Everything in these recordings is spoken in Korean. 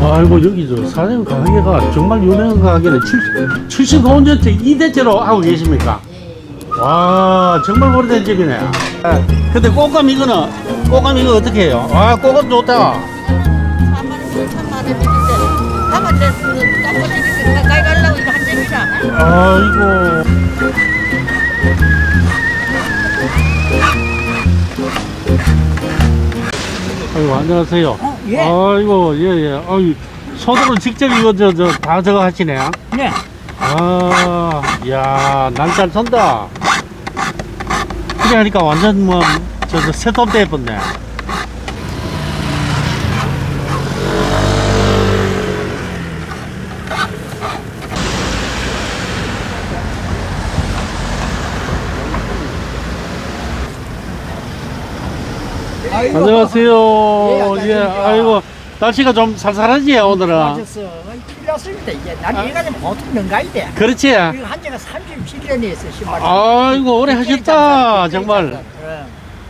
아이고 여기 저 사장님 가게가 정말 유명한 가게네 70, 70 가운데째 2대째로 하고 계십니까? 와 정말 오래된 집이네 아, 근데 꽃감 이거는 꽃감 이거 어떻게 해요? 아 꽃감 좋다 3만 원, 3만 원인데 됐으면 아이고 아이고 안녕하세요 예. 아이고 예예 아유 손으로 직접 이거 저저다 저거 하시네 네. 아, 야, 난잘 선다. 그래 하니까 완전 뭐, 저, 저, 새돈 돼버네. 안녕하세요. 예, 아이고, 날씨가 좀 살살하지, 오늘은. 났습니다. 이제 난 얘가 좀 보통 능가이 돼. 그렇지? 이거 한 지가 37년이 있어, 신발. 아이고, 오래 하셨다, 정말. 나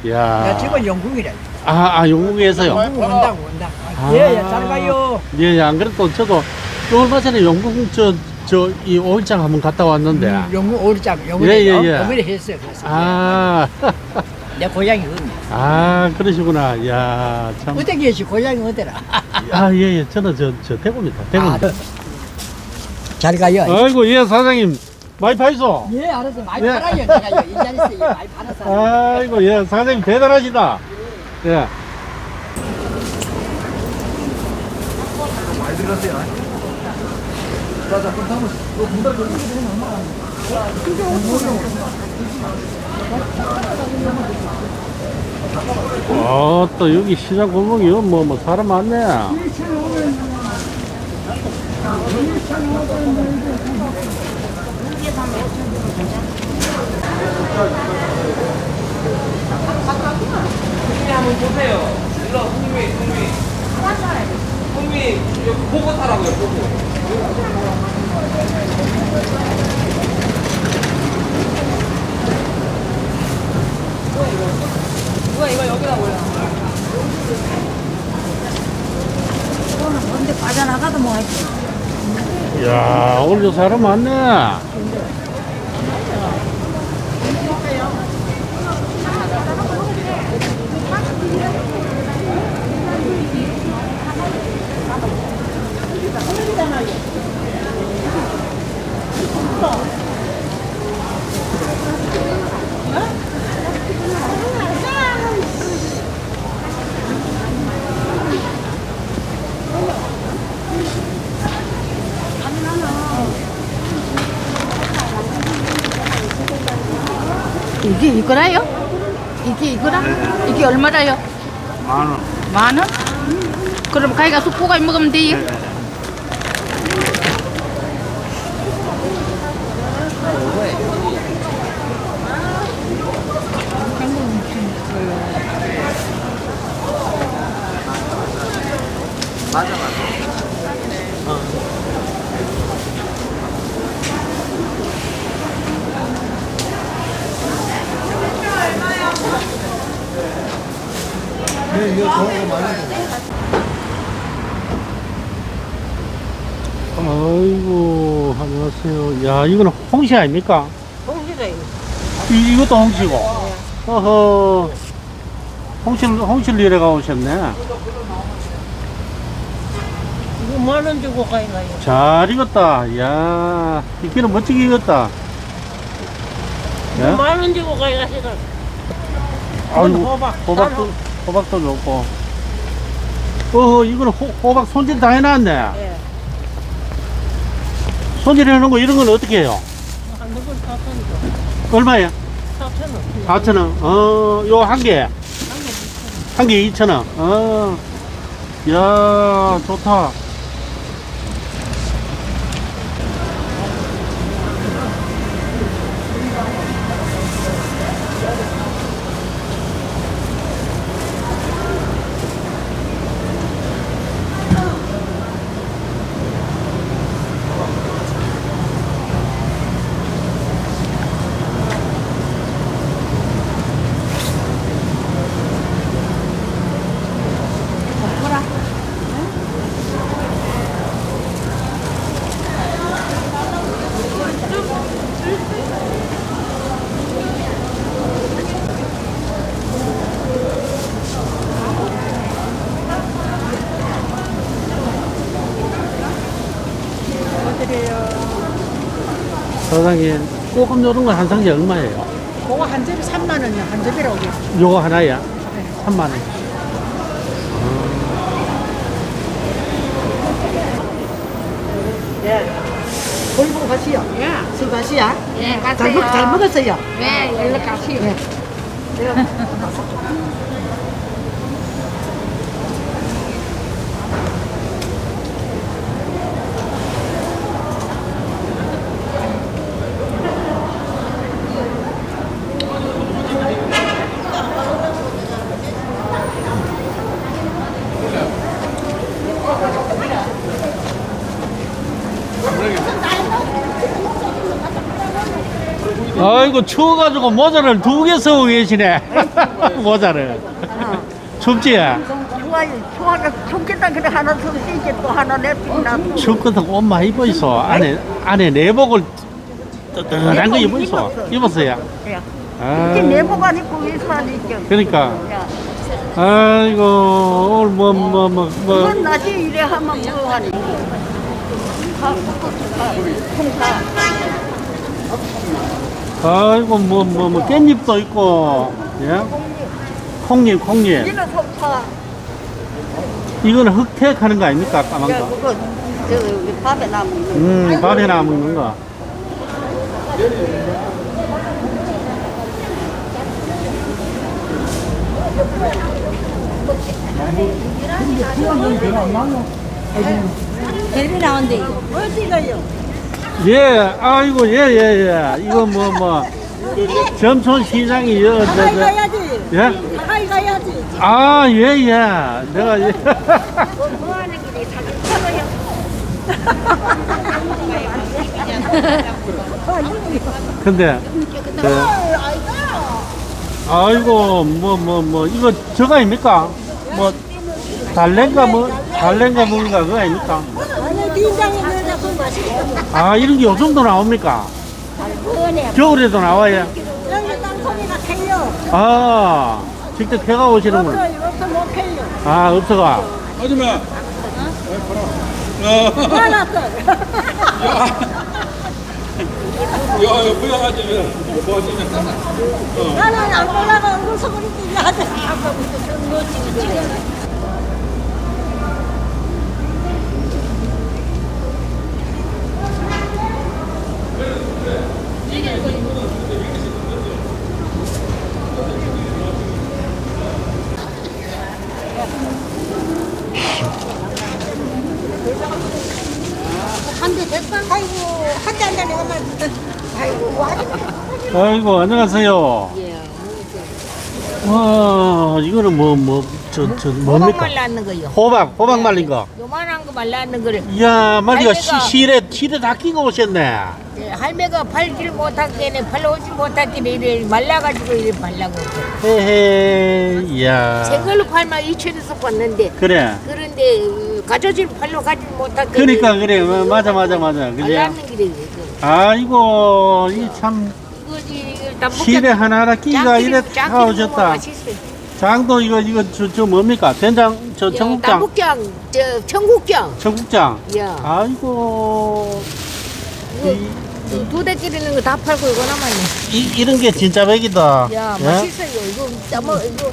야. 지금 영국이래. 아, 아, 영국에서요? 영국 온다고 온다. 아. 예, 예, 잘 가요. 예, 예, 안 그래도 저도 또 얼마 전에 영국 저, 저, 이 오일장 한번 갔다 왔는데. 음, 영국 오리장, 영국 예, 예, 예. 영국에 했어요. 그래서 아, 내 고향이 어디? 아, 그러시구나. 야, 참. 어디 계시? 고향이 어디라? 아, 예, 예. 저는 저, 저 대구입니다. 대구. 아, 잘 가요. 아이고, 예, 사장님. 많이 파이소. 예, 알았어. 많이 예. 팔아요. 내가요. 이 자리에서 예, 많이 팔았어. 아이고, 예, 사장님 대단하시다. 예. 어, 또 여기 시장 골목이 뭐, 뭐, 사람 많네. 한번 보세요. 일로 흥미, 흥미. 흥미, 여기 보고 타라고요, 보고. 누가 이거 여기다 올려? 근데 빠져나가도 뭐 하지? 야 오늘도 사람 많네. 이게 이거라요? 이게 이거라? 이게 얼마라요? 만 원. 만 원? 그럼 가위가 숙고가 먹으면 돼요? 아이고 안녕하세요. 야 이거는 홍시 아닙니까? 홍시가요. 이, 이것도 홍시고. 어허. 홍실 홍실 일에 가 오셨네. 이거 만원 주고 가위가요. 잘 익었다. 야 이끼는 멋지게 익었다. 예? 만원 주고 가위가시가. 아이고, 호박, 호박도 호박도 좋고. 어허 이거는 호, 호박 손질 다 해놨네. 예. 손질 해 놓은 거 이런 건 어떻게 해요? 한 누군 4천이죠. 얼마예요? 4천 원. 4천 원. 어, 요 한 개. 한 개 2천 원. 어. 야, 좋다. 사장님, 꼬금 요런 건 한 상자 얼마예요? 그거 한 접이 3만 원이야. 한 접이라고. 요거 하나야? 3만 원. 예. 골봉 가시요. 예. 술 가시야. 예, 잘, 가세요. 먹, 잘 먹었어요. 네, 연락 가세요. 예. 아이고, 추워가지고 모자를 두 개 쓰고 계시네. 모자를. 춥지? 좋겠다. 그래 하나 또 하나 냅둔다. 춥거든 옷 많이 입어 있어. 안에, 안에 내복을 뜨뜻한 거 입어 있어. 입었어요. 예. 아, 이게 내복 안 입고 입죠. 그러니까. 야, 아이고, 오늘 뭐, 뭐, 뭐, 뭐. 이건 낮에 일에 하면 뭐 하니? 가, 통사. 아이고, 뭐, 뭐, 뭐, 깻잎도 있고, 예? 콩잎, 콩잎. 이는 통사. 이거는 흑택 하는 거 아닙니까? 까만 야, 거. 그거 저 밥에 남은 거. 음, 밥에 나 먹는 거. 텔레비 나온대. 어디 가요? 예, 아이고, 예, 예, 예. 이거 뭐, 뭐. 점촌 시장이, 여, 저, 가까이 저, 가야지. 예? 가까이 가야지. 아, 예, 예. 내가, 예. 근데, 그, 아이고, 뭐, 뭐, 뭐, 이거 저거 아닙니까? 뭐, 달랭가 뭐, 달랭가 뭔가 그거 아닙니까? 아니 빈장에 넣어서 그 맛있어. 아, 이런 게 요즘도 나옵니까? 그거네. 겨울에도 나와요? 여기 땅콩이나 캐요. 아, 직접 캐가 오시는구나. 없어요. 없어 못 캐요. 아, 없어가. 하지마. 많았어. 야, 야, 뭐야, 하지, 뭐 하지, 나는 안 올라가 얼굴 소리 뛰게 하자. 한대 됐어? 아이고 한대 한대 내가 말. 아이고 와. 아이고, 안녕하세요. 와, 이거는 뭐, 뭐, 저, 저, 호박 뭡니까? 말랐는 거요. 호박, 호박 말린 거. 요만한 거 말랐는 거를 이야, 말이가 시, 실에, 실에 다 끼고 오셨네. 예, 할매가 팔질 못하기에는 팔러 오지 못하기에 이래 말라가지고 이래 발라고. 헤헤, 이야. 생걸로 팔면 2천에서 봤는데 그래. 그런데 어, 가져질 팔로 가지 못하게. 그러니까 그래. 어, 맞아, 맞아, 맞아. 그래. 말랐는 길에 이거. 아이고, 이 참, 이거지 이거 다 실에 하나하나 끼가 이래 다 오셨다. 장도 이거, 이거, 저, 저 뭡니까? 된장, 저 청국장. 남북장, 저 청국장. 청국장. 야, 아이고. 이, 두 대끼리는 거 다 팔고 이거 남았네. 이, 이런 게 진짜 백이다. 야, 예? 맛있어요. 이거 뭐 이거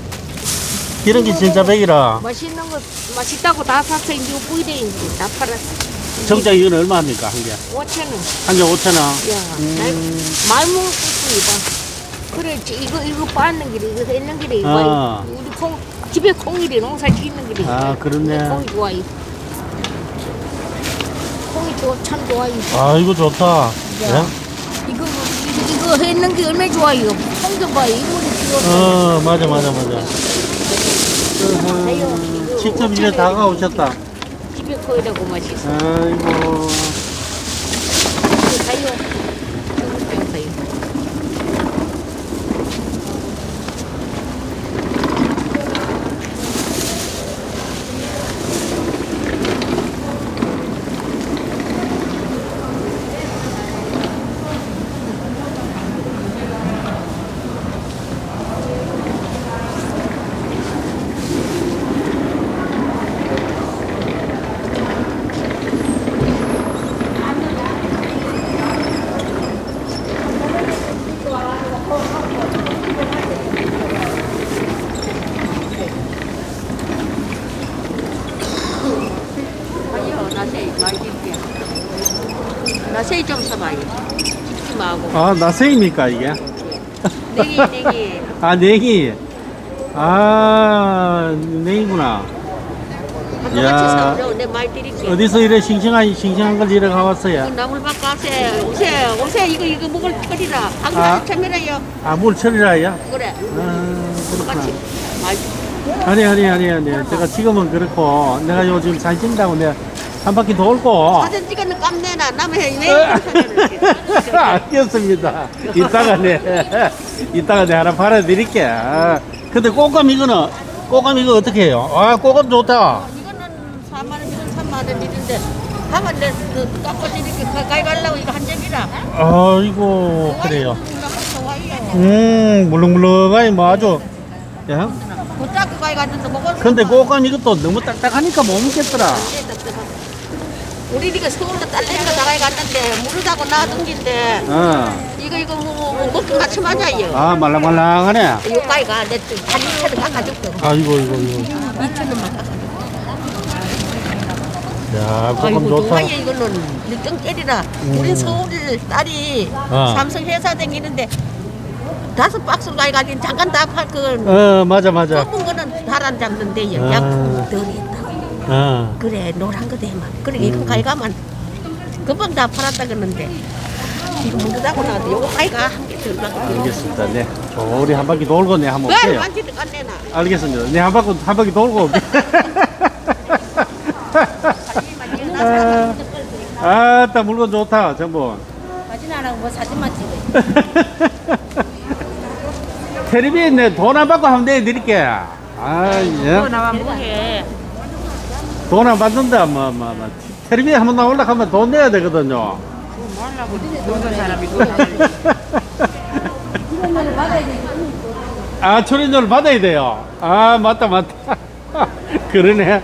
이런 게 진짜 백이라. 맛있는 거 맛있다고 다 샀어. 이제 뿌이대 이제 다 팔았어. 정장 이건 얼마 합니까? 한 개? 5천 원. 한 개 5천 원. 야, 음. 말 먹을 수 있다. 그래, 지- 이거 이거 빠는 길에 이거 했는 길에 이거 아. 우리 콩 집에 콩이래 농사 짓는 길에. 아, 그렇네. 콩이 좋아요. 콩이 좋, 참 좋아요. 아, 이거 좋다. 야. 예? 이거 뭐, 이거, 했는 게 얼마나 좋아요. 콩좀 봐요. 이물이. 어, 맞아, 맞아, 맞아. 아유, 어허, 이거 직접 이제 다가오셨다. 집에 거이라고 맛있어. 아이고. 사요. 자세히 좀 써봐요. 찍지 말고. 아, 나세입니까, 이게? 내기 내기. 아, 냉이. 아, 냉이구나. 한번 야. 같이 사오죠. 내말 드릴게. 어디서 이래 싱싱한, 싱싱한 걸 이래 가왔어요? 나물밥 가세. 오세 오세 이거 이거 먹을 거리라. 아. 아. 참여라요. 아, 물 처리라야? 그래. 아, 그렇구나. 같이. 말. 아니, 아니, 아니, 아니. 제가 지금은 그렇고, 내가 요즘 잘 찐다고 내가 한 바퀴 돌고. 사진 찍었는 깜내나 남의 왜 아. 알겠습니다. 이따가 내, 이따가 내 하나 팔아드릴게. 아, 근데 꽃감 이거는, 꽃감 이거 어떻게 해요? 아, 꽃감 좋다. 이거는 4만 원, 이건 3만 원인데 하면 내그 깎아서 이렇게 가까이 가려고 이거 한 점이라. 아이고, 그래요. 음, 물렁물렁하니 뭐 아주. 야, 그. 근데 꽃감 이것도 너무 딱딱하니까 못 먹겠더라. 우리 이거 서울도 딸내미가 나가야 갔는데 모르다고 놔둔긴데 어. 이거 이거 뭐, 먹기 같이 맞아요. 아, 말랑말랑하네. 요까지 가. 내 한이천원 깎아줬고. 아이고, 이거, 이거. 이천 원만 깎아줬고. 야, 꽃감 아이고 좋다. 누가야 이거는 일등 때리라. 우린 서울 딸이 어. 삼성 회사 다니는데 다섯 박스를 가져가긴 잠깐 다 팔그 어, 맞아, 맞아. 검은 거는 달안 잡는데 아. 약품 덜 있다. 어. 그래 노란 거 대만. 그래 이거 가져가면 금방 다 팔았다 그러는데 이거 모르다고 나도 요거 가져가 한개덜 가고. 알겠습니다. 네. 저리 한 바퀴 돌고 내 한번 왜 올게요. 만지도 안 내나? 알겠습니다. 네, 한 바퀴, 한 바퀴 돌고 올게. 아, 아따, 물건 좋다, 전부. 사진 안 하고 뭐 사진만 찍어. 텔레비에 내 돈 안 받고 하면 내드릴게. 아, 예. 나만 뭐해? 돈 안 받는다, 뭐, 뭐, 뭐. 텔레비에 한번 나올라 하면 돈 내야 되거든요. 사람이 아, 출연료를 받아야 돼요. 아, 맞다, 맞다. 그러네.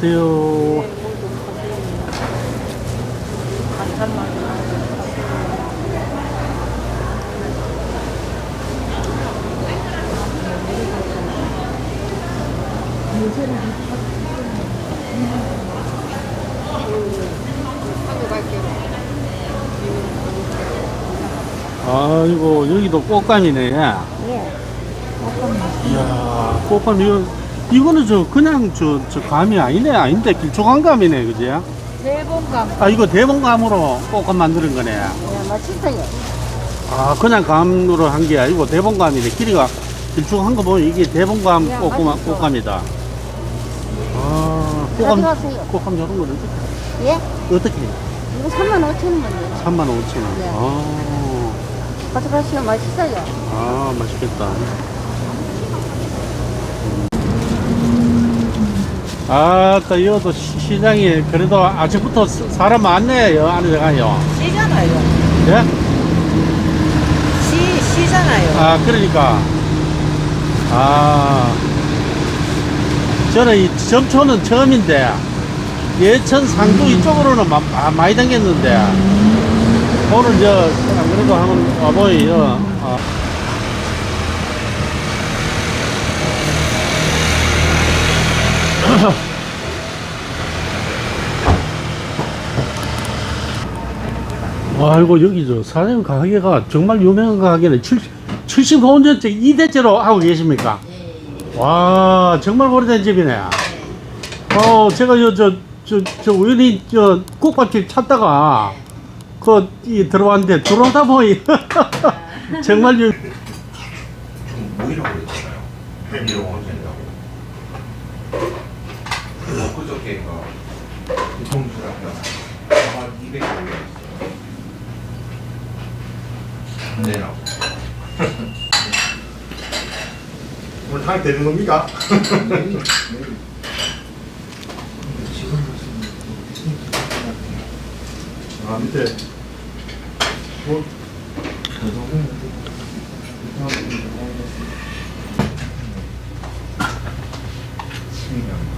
안녕하세요. 아이고 여기도 꽃감이네. 예. 이야 꽃감 이거 이거는 저 그냥 저 저 감이 아니네 아닌데 길쭉한 감이네 그지? 대본감. 아 이거 대봉감으로 꽃감 만드는 거네. 야, 맛있어요. 아 그냥 감으로 한 게 아니고 대봉감이네. 길이가 길쭉한 거 보면 이게 대봉감 야, 꽃감 맛있어. 꽃감이다. 아 꽃감 가져가세요. 꽃감 저런 거는 어떻게? 예? 어떻게? 해요? 이거 3만 5천 원만요. 3만 5천 원. 네. 아, 가져가시면 맛있어요. 아 맛있겠다. 아따 이것도 시- 시장이 그래도 아직부터 스- 사람 많네요 안에 들어가요. 시잖아요. 예? 시, 시잖아요. 아 그러니까 아 저는 이 점초는 처음인데 예천 상주 이쪽으로는 마, 아, 많이 다녔는데 오늘 저안 그래도 한번 와보이요 어. 아이고 여기 저 사장님 가게가 정말 유명한 가게네. 70, 79년째 2대째로 하고 계십니까? 와 정말 오래된 집이네. 어 제가 저저저저 우연히 저 국밥집 찾다가 그 이 들어왔는데 들어오다 보니 정말 유 모이라고 그랬잖아요. 이렇게 어, 정수를 합니다. 아, 200 내라고. 오늘 상이 되는 겁니까? 아 밑에 뭐 신경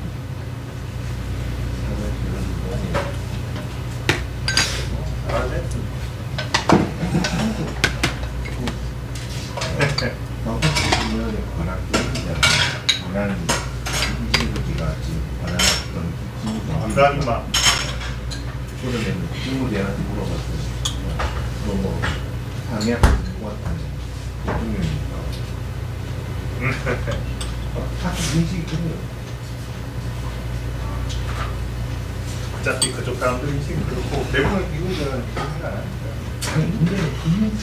어차피 그쪽 사람들이 지금 그렇고 대부분 미국은 생각 안 하니까. 아니 근데 분명히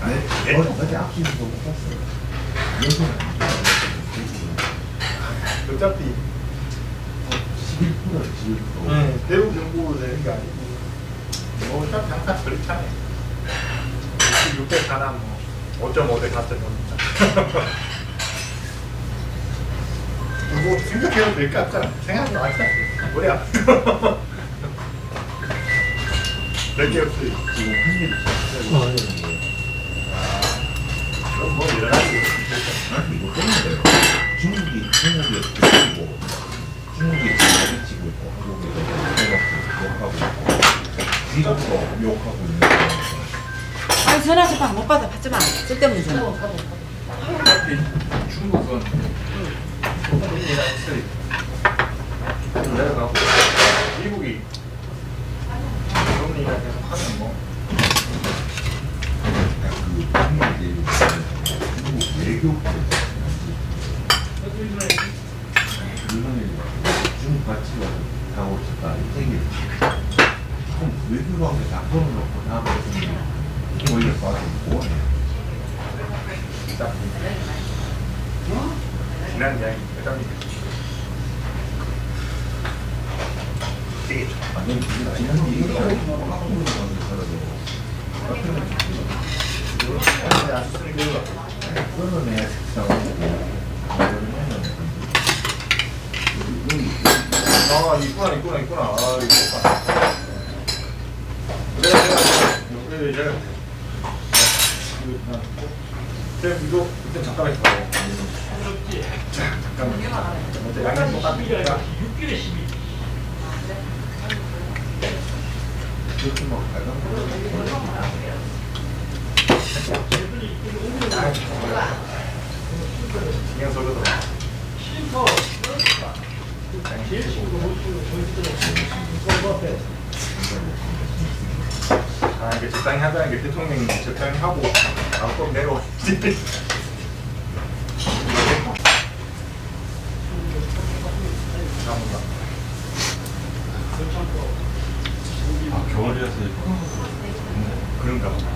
아니 어, 어제 앞뒤로 너무 컸어요. 여기는 안 좋아요. 어차피 11%를 11%. 네, 대우 정부 내는 게 아니고 뭐 어차피 항상 그렇잖아요. 600 사람 5.5대 같은 겁니다. 뭐 생각해도 될까 생각도 안 해. 뭐야? 몇개 없이 지금 한 일. 아, 그럼 뭐 일어나지. 이거 했는데요. 중국이 중국이 지고 중국이 지고 지고 있고 한국이 욕하고 있고 미국도 욕하고 있는. 아니 전화 전화 못 받아. 받지 마 쓸데없는 전화. 중국은 내려가고. 미국이 그런 일을 계속 하면 뭐. 그 중국 외교 중국 가치가 다. 없었다 이 얘기를 그럼 외교관계 다 걸어놓고 다음에 오히려 딱 지난 이야기 회장님 아니 지난 얘기가 게 없어. 끌어내야 식사하고 아 있구나 있구나 내가 내가 그래 이제 쌤 이거 그때 잠깐 했어 자 잠깐만 어제 양념 똑같으니까 그렇게 막 신경 써줘도 아 이게 적당히 하자는 게 대통령이 적당히 하고 내려오지 감사합니다 아, 겨울이라서 그런가 보다.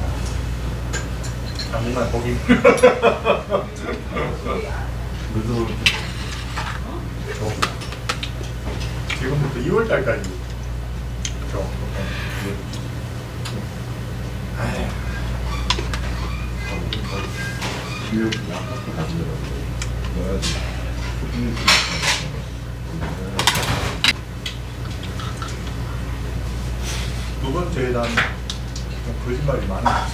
당분간 거기. 그래도 지금부터 2월 달까지 그렇죠 아휴 두 번째에 난 거짓말이 많아.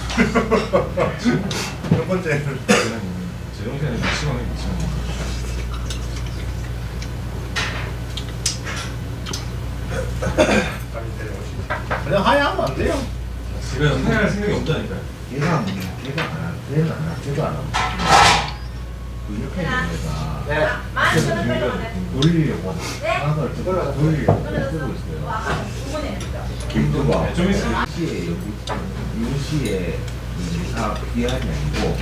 첫 번째는 미치광이 미치광 빨리 데려오시죠 그냥 하야하면 안 돼요. 집에 사할 생각이 없다니까요. 걔가 안 하, 걔는 안 하, 걔도 안. 그 이렇게 내가 그래서 우리가 돌리려고 하나를 뜯어서 돌리려고 쓰고 있어요. 김두가 좀 있으면 시의 윤시의 사업 기한이 아니고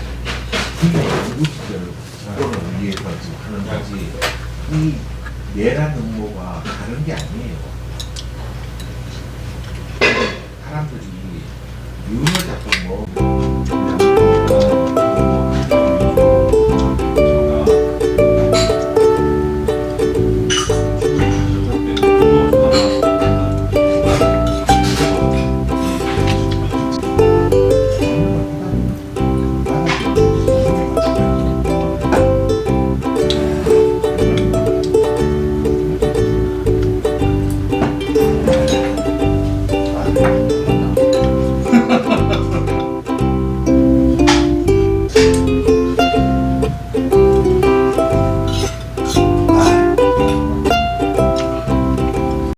그게 연구 시절 그거를 위해서 지금 하는 거지. 이 내란 음모가 다른 게 아니에요. 사람들이 윤을 자꾸 뭐